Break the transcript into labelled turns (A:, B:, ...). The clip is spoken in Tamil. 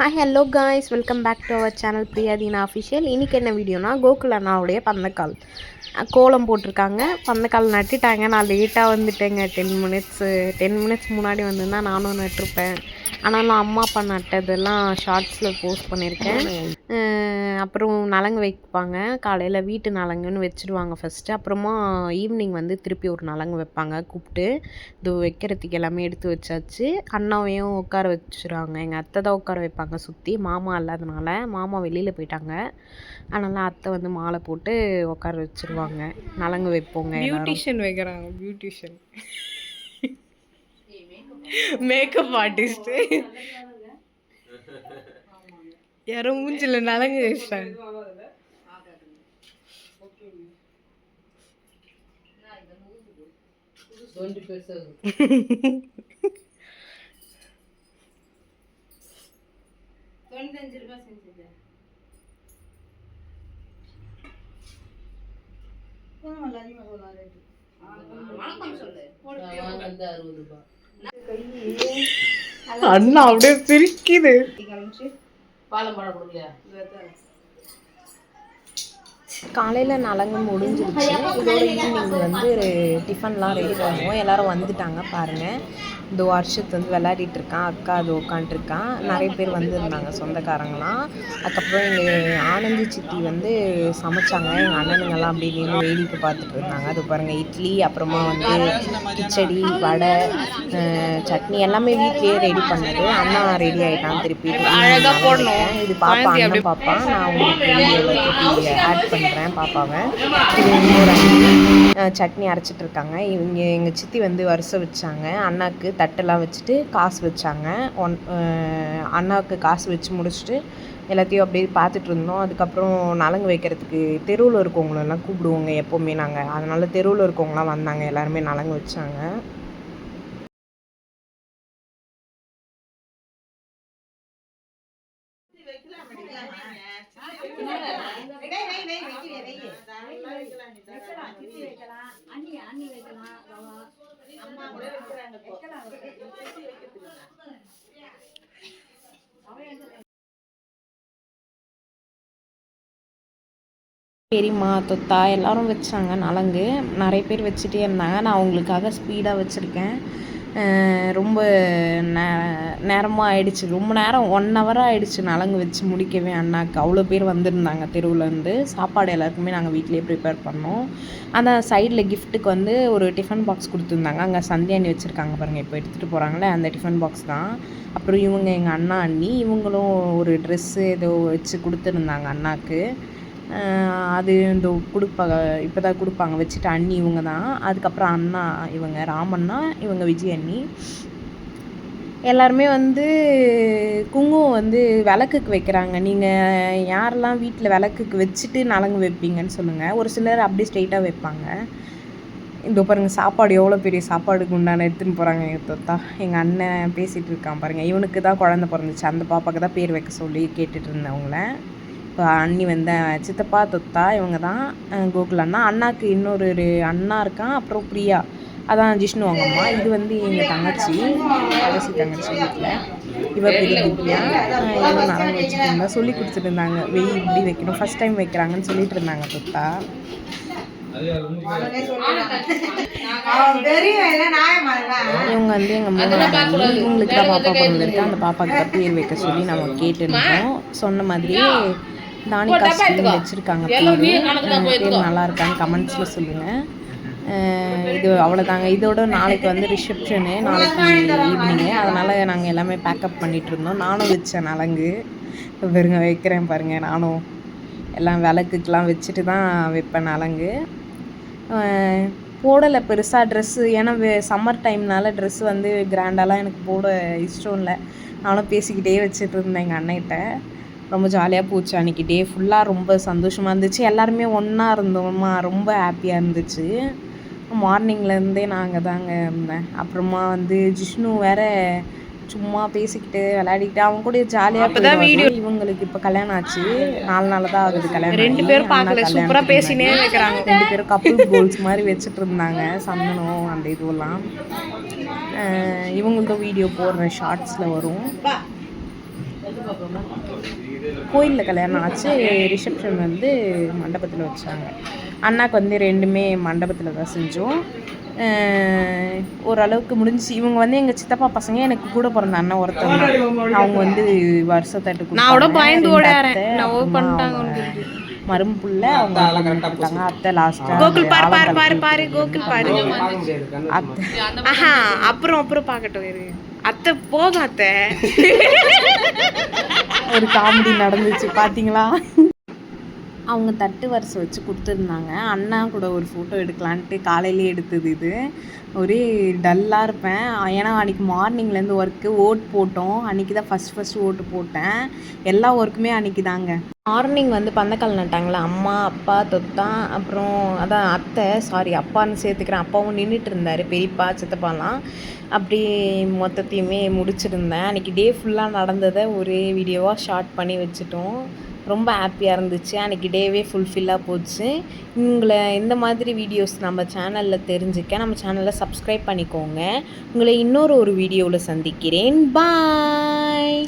A: Hi hello guys welcome back to our channel Priyadheena official இன்றைக்கி என்ன வீடியோனா கோகுல் அண்ணாவுடைய பந்தக்கால். கோலம் போட்டிருக்காங்க. பந்தக்கால் நட்டுட்டாங்க. நான் லேட்டாக வந்துட்டேங்க. டென் மினிட்ஸு டென் மினிட்ஸ் முன்னாடி வந்திருந்தா நானும் நட்டிருப்பேன். ஆனாலும் அம்மா அப்பா நட்டதெல்லாம் ஷார்ட்ஸில் போஸ்ட் பண்ணியிருக்கேன் அப்புறம் நலங்கு வைப்பாங்க. காலையில் வீட்டு நலங்குன்னு வச்சுடுவாங்க ஃபஸ்ட்டு அப்புறமா ஈவினிங் வந்து திருப்பி ஒரு நலங்கு வைப்பாங்க கூப்பிட்டு. இது வைக்கிறதுக்கு எல்லாமே எடுத்து வச்சாச்சு. அண்ணாவையும் உட்கார வச்சுருவாங்க. எங்கள் அத்தை தான் உட்கார வைப்பாங்க சுற்றி மாமா இல்லாதனால மாமா வெளியில் போயிட்டாங்க. அதனால் அத்தை வந்து மாலை போட்டு உட்கார வச்சுருவாங்க. நலங்கு வைப்போங்க.
B: பியூட்டிஷியன் வைக்கிறாங்க பியூட்டிஷியன் மேக்கப் ஆர்டிஸ்ட் யாரோ மூஞ்சில நலங்கு வச்சிட்டாங்க அண்ணா அப்படியே பிரிக்குது
A: காலையில் நலங்கு முடிஞ்சிருச்சு. இதோட ஈவினிங் வந்து டிஃபன்லாம் ரெடி பண்ணுவோம் எல்லாரும் வந்துட்டாங்க பாருங்கள் இந்த வருஷத்து வந்து விளையாடிட்டு இருக்கான். அக்கா அது உட்காண்ட்ருக்கான் நிறைய பேர் வந்துருந்தாங்க சொந்தக்காரங்களாம். அதுக்கப்புறம் எங்கள் ஆனந்தி சித்தி வந்து சமைச்சாங்க. எங்கள் அண்ணனுங்கெல்லாம் அப்படியே நின்று வேடிக்கை பார்த்துட்டு இருந்தாங்க. அது பாருங்கள் இட்லி அப்புறமா வந்து கிச்சடி வடை சட்னி எல்லாமே வீட்லேயே ரெடி பண்ணது. அண்ணா ரெடி ஆகிட்டான் திருப்பி. இது பாப்பா அண்ணன் பாப்பா. நான் உங்களுக்கு ஆட் பண்ணி பண்ணுறேன் பாப்பாவை. இது இன்னொரு சட்னி அரைச்சிட்டு இருக்காங்க இவங்க எங்கள் சித்தி வந்து வரிசை வச்சாங்க. அண்ணாக்கு தட்டெல்லாம் வச்சுட்டு காசு வச்சாங்க. ஒன் அண்ணாவுக்கு காசு வச்சு முடிச்சுட்டு எல்லாத்தையும் அப்படியே பார்த்துட்டு இருந்தோம் அதுக்கப்புறம் நலங்கு வைக்கிறதுக்கு தெருவில் இருக்கவங்களெல்லாம் கூப்பிடுவோங்க எப்போவுமே நாங்கள் அதனால் தெருவில் இருக்கவங்களாம் வந்தாங்க. எல்லாருமே நலங்கு வச்சாங்க. பெரியம்மா தொத்தா எல்லாரும் வச்சாங்க நலங்கு. நிறைய பேர் வச்சுட்டே இருந்தாங்க. நான் அவங்களுக்காக ஸ்பீடாக வச்சுருக்கேன். ரொம்ப நே நேரமாக ஆயிடுச்சு. ரொம்ப நேரம் ஒன் ஹவராக ஆயிடுச்சு நலங்கு வச்சு முடிக்கவே அண்ணாக்கு. அவ்வளோ பேர் வந்திருந்தாங்க தெருவுலேருந்து சாப்பாடு எல்லாருக்குமே நாங்கள் வீட்டிலேயே ப்ரிப்பேர் பண்ணோம். அந்த சைடில் கிஃப்ட்டுக்கு வந்து ஒரு டிஃபன் பாக்ஸ் கொடுத்துருந்தாங்க. அங்கே சந்தியாணி வச்சுருக்காங்க பாருங்கள் இப்போ எடுத்துகிட்டு போகிறாங்களே அந்த டிஃபன் பாக்ஸ் தான். அப்புறம் இவங்க எங்கள் அண்ணா அண்ணி இவங்களும் ஒரு ட்ரெஸ்ஸு ஏதோ வச்சு கொடுத்துருந்தாங்க அண்ணாக்கு. அது இந்த கொடுப்பாங்க இப்போ தான் கொடுப்பாங்க. வச்சுட்டு அண்ணி இவங்க தான் அதுக்கப்புறம் அண்ணா இவங்க ராமண்ணா இவங்க விஜய் அண்ணி. எல்லாருமே வந்து குங்குமம் வந்து விளக்குக்கு வைக்கிறாங்க. நீங்கள் யாரெல்லாம் வீட்டில் விளக்குக்கு வச்சுட்டு நலங்கு வைப்பீங்கன்னு சொல்லுங்கள் ஒரு சிலர் அப்படியே ஸ்ட்ரெயிட்டாக வைப்பாங்க. இந்த பாருங்கள் சாப்பாடு எவ்வளோ பெரிய சாப்பாடுக்கு உண்டான எடுத்துன்னு போகிறாங்க எங்கள் தொத்தா எங்கள் அண்ணன் பேசிகிட்டு இருக்கான் பாருங்கள் இவனுக்கு தான் குழந்த பிறந்துச்சு. அந்த பாப்பாக்கு தான் பேர் வைக்க சொல்லி கேட்டுட்டு இருந்தேன் அவங்கள இப்போ அண்ணி வந்த சித்தப்பா தொத்தா இவங்க தான் கோகுல் அண்ணா. அண்ணாக்கு இன்னொரு ஒரு அண்ணா இருக்கான். அப்புறம் பிரியா. அதான் ஜிஷ்ணு அவங்க அம்மா. இது வந்து எங்கள் தங்கச்சி கடைசி தங்கச்சி வீட்டில் இவ பெரிய திவ்யா இவங்க நலங்கு வச்சுட்டு இருந்தா சொல்லி கொடுத்துட்டு இருந்தாங்க வெய் இப்படி வைக்கணும். ஃபஸ்ட் டைம் வைக்கிறாங்கன்னு சொல்லிட்டு இருந்தாங்க தொத்தா. இவங்க வந்து எங்கள் மூணு இவங்களுக்கு தான் பாப்பா பிறந்திருக்கு அந்த பாப்பாக்கு பேர் வைக்க சொல்லி நம்ம கேட்டுருந்தோம். சொன்ன மாதிரியே தானிகா ஸ்கீம் வச்சுருக்காங்க பேர். நல்லா இருக்கான்னு கமெண்ட்ஸில் சொல்லுங்கள் இது அவ்வளோதாங்க இதோட நாளைக்கு வந்து ரிசப்ஷனு நாளைக்கு ஈவினிங்கு அதனால் நாங்கள் எல்லாமே பேக்கப் பண்ணிகிட்டு இருந்தோம். நானும் வச்சேன் நலங்கு. பாருங்க வைக்கிறேன் பாருங்கள் நானும். எல்லாம் விளக்குக்கெலாம் வச்சுட்டு தான் வைப்பேன் நலங்கு. போடலை பெருசாக ட்ரெஸ்ஸு ஏன்னா சம்மர் டைம்னால ட்ரெஸ் வந்து கிராண்டாலாம் எனக்கு போட இஷ்டம் இல்லை. நானும் பேசிக்கிட்டே வச்சுட்டு இருந்தேன் எங்கள் அண்ணன்கிட்ட. ரொம்ப ஜாலியாக போச்சு அன்றைக்கி டே ஃபுல்லாக ரொம்ப சந்தோஷமாக இருந்துச்சு. எல்லாருமே ஒன்றா இருந்தோமா? ரொம்ப ஹாப்பியாக இருந்துச்சு. மார்னிங்லேருந்தே அங்கே தாங்க இருந்தேன் அப்புறமா வந்து ஜிஷ்ணு வேற சும்மா பேசிக்கிட்டு விளையாடிக்கிட்டு அவங்க கூட ஜாலியாக
B: அப்பதான்
A: வீடியோ இவங்களுக்கு இப்போ கல்யாணம் ஆச்சு. நாலு நாள் தான் ஆகுது கல்யாணம்
B: ரெண்டு. பேரும் பார்க்கல. சூப்பரா
A: கல்யாணத்துக்கு
B: பேசினே
A: முன்னாடி.
B: வைக்கிறாங்க
A: ரெண்டு பேரும் கப்புள் கோல்ஸ் மாதிரி வச்சுட்டு இருந்தாங்க. சந்தனம் அந்த இதுவெல்லாம். அஹ் இவங்களுக்கும் வீடியோ போடுறேன். ஷார்ட்ஸில் வரும். கோயிலில் கல்யாணம் ஆச்சு. ரிசப்ஷன் வந்து மண்டபத்தில் வச்சாங்க. அண்ணாக்கு வந்து ரெண்டுமே மண்டபத்தில் தான் செஞ்சோம். ஓரளவுக்கு முடிஞ்சுச்சு. இவங்க வந்து எங்கள் சித்தப்பா பசங்க எனக்கு கூட பிறந்த அண்ணன் ஒருத்தவங்க அவங்க வந்து வருஷத்தட்டு
B: நான். பயந்து
A: மரும்புள்ள அவங்க கொடுத்தாங்க அத்தை லாஸ்ட்டாக
B: கோகுல் பாரு பாரு பாரு பாரு கோகுல் பாரு.
A: அத்தை.
B: ஆஹா அப்புறம் அப்புறம் பார்க்கட்டும் அத்தை போதும் அத்தை.
A: ஒரு காமெடி நடந்துச்சு பார்த்தீங்களா அவங்க தட்டு வரிசை வச்சு கொடுத்துருந்தாங்க. அண்ணா கூட ஒரு ஃபோட்டோ எடுக்கலான்ட்டு காலையிலே எடுத்தது இது. ஒரே டல்லாக இருப்பேன். ஏன்னா அன்றைக்கி மார்னிங்லேருந்து ஒர்க்கு ஓட் போட்டோம். அன்றைக்கி தான் ஃபஸ்ட் ஃபஸ்ட் ஓட்டு போட்டேன். எல்லா ஒர்க்குமே அன்றைக்கி தாங்க மார்னிங் வந்து பந்தக்கால் நட்டாங்களே? அம்மா அப்பா தொத்தான் அப்புறம் அதான் அத்தை சாரி அப்பான்னு சேர்த்துக்கிறேன். அப்பாவும் நின்றுட்டு இருந்தார் பெரியப்பா சித்தப்பாலாம். அப்படி மொத்தத்தையுமே முடிச்சிருந்தேன். அன்றைக்கி டே ஃபுல்லாக நடந்ததை ஒரே வீடியோவாக ஷார்ட் பண்ணி வச்சுட்டோம். ரொம்ப ஹாப்பியாக இருந்துச்சு. அன்றைக்கி டேவே ஃபுல்ஃபில்லாக போச்சு. உங்களை இந்த மாதிரி வீடியோஸ் நம்ம சேனலில் தெரிஞ்சுக்க நம்ம சேனலை சப்ஸ்கிரைப் பண்ணிக்கோங்க. உங்களை இன்னொரு ஒரு வீடியோவில் சந்திக்கிறேன். பாய்